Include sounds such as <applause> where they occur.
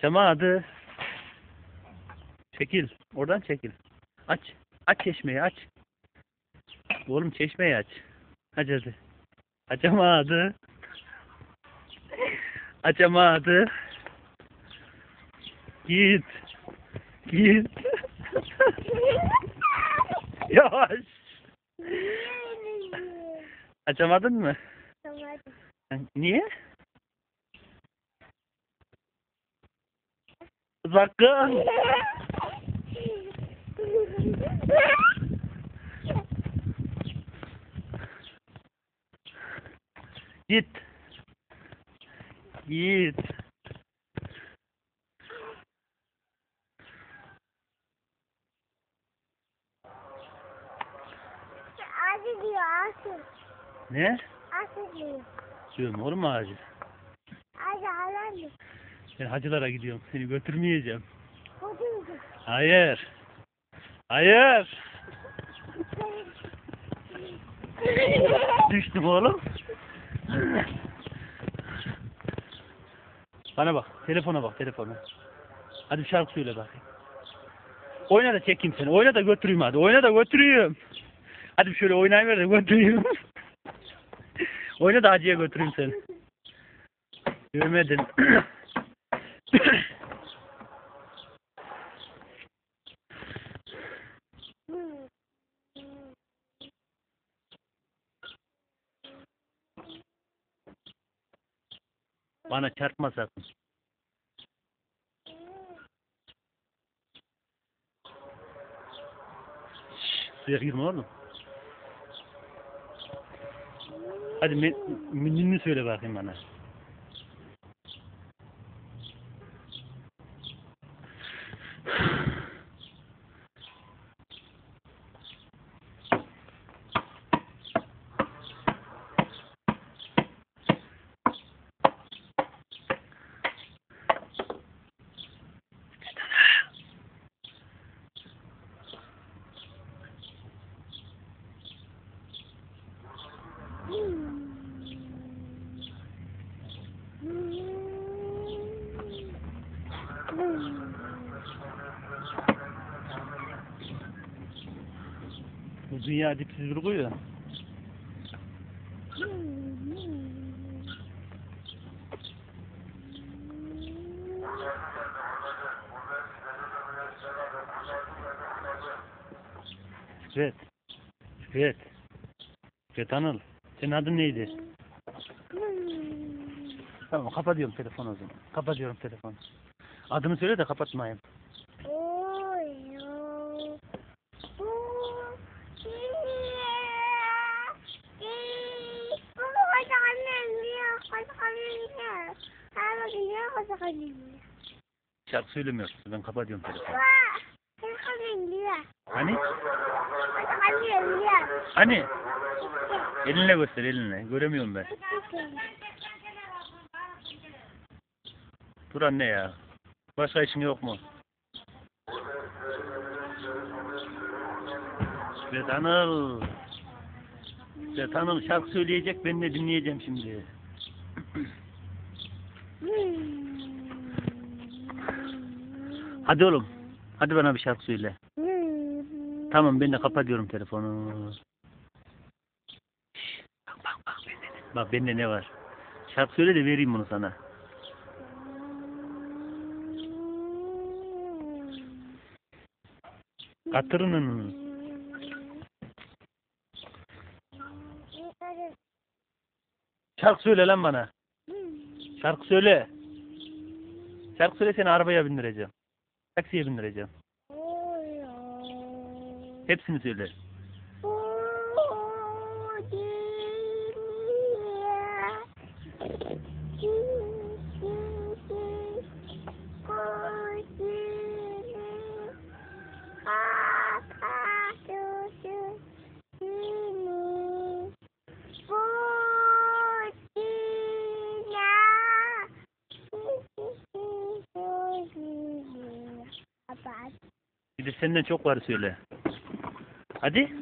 Cemaatı. Çekil. Oradan çekil. Aç. Aç çeşmeyi aç. Oğlum çeşmeyi aç. Aç hadi. Açamadı. Açamadı. Git. Git. <laughs> Yavaş. Açamadın mı? Niye? Sakın. Git. Git. Ağacı diyor ağacı. Ne? Ağacı diyor. Diyorum oğlum ağacı. Ağacı ağlar mı? Ben hacılara gidiyorum. Seni götürmeyeceğim. Hayır. Hayır. <laughs> Düştüm oğlum. Bana bak. Telefona bak telefona. Hadi bir şarkı söyle bakayım. Oyna da çekeyim seni. Oyna da götüreyim hadi. Oyna da götüreyim. Hadi şöyle oynayıver de götüreyim. <laughs> Oyna da hacıya götüreyim seni. Görmedin. <clears throat> Bana çarpma sakın. Suya girme oğlum. Hadi me- minini söyle bakayım bana. Bu dünya dipsiz bir kuyu. Fikret. Fikret. Fikret Anıl. Senin adın neydi? Tamam kapatıyorum telefonu o zaman. Kapatıyorum telefonu. Adını söyle de kapatmayayım. Şarkı söylemiyorsun. Ben kapatıyorum telefonu. Hani? Hani? Elinle göster elinle. Göremiyorum ben. Dur anne ya. Başka işin yok mu? Fikret Anıl. Fikret Anıl şarkı söyleyecek ben de dinleyeceğim şimdi. Hadi oğlum. Hadi bana bir şarkı söyle. Tamam ben de kapatıyorum telefonu. Bak bak bak bende ne, bak bende ne var. Şarkı söyle de vereyim bunu sana. Katırının. Şarkı söyle lan bana. Şarkı söyle. Şarkı söyle seni arabaya bindireceğim. Taksiye bindireceğim. Hepsini söyle. De senden çok var söyle. Hadi.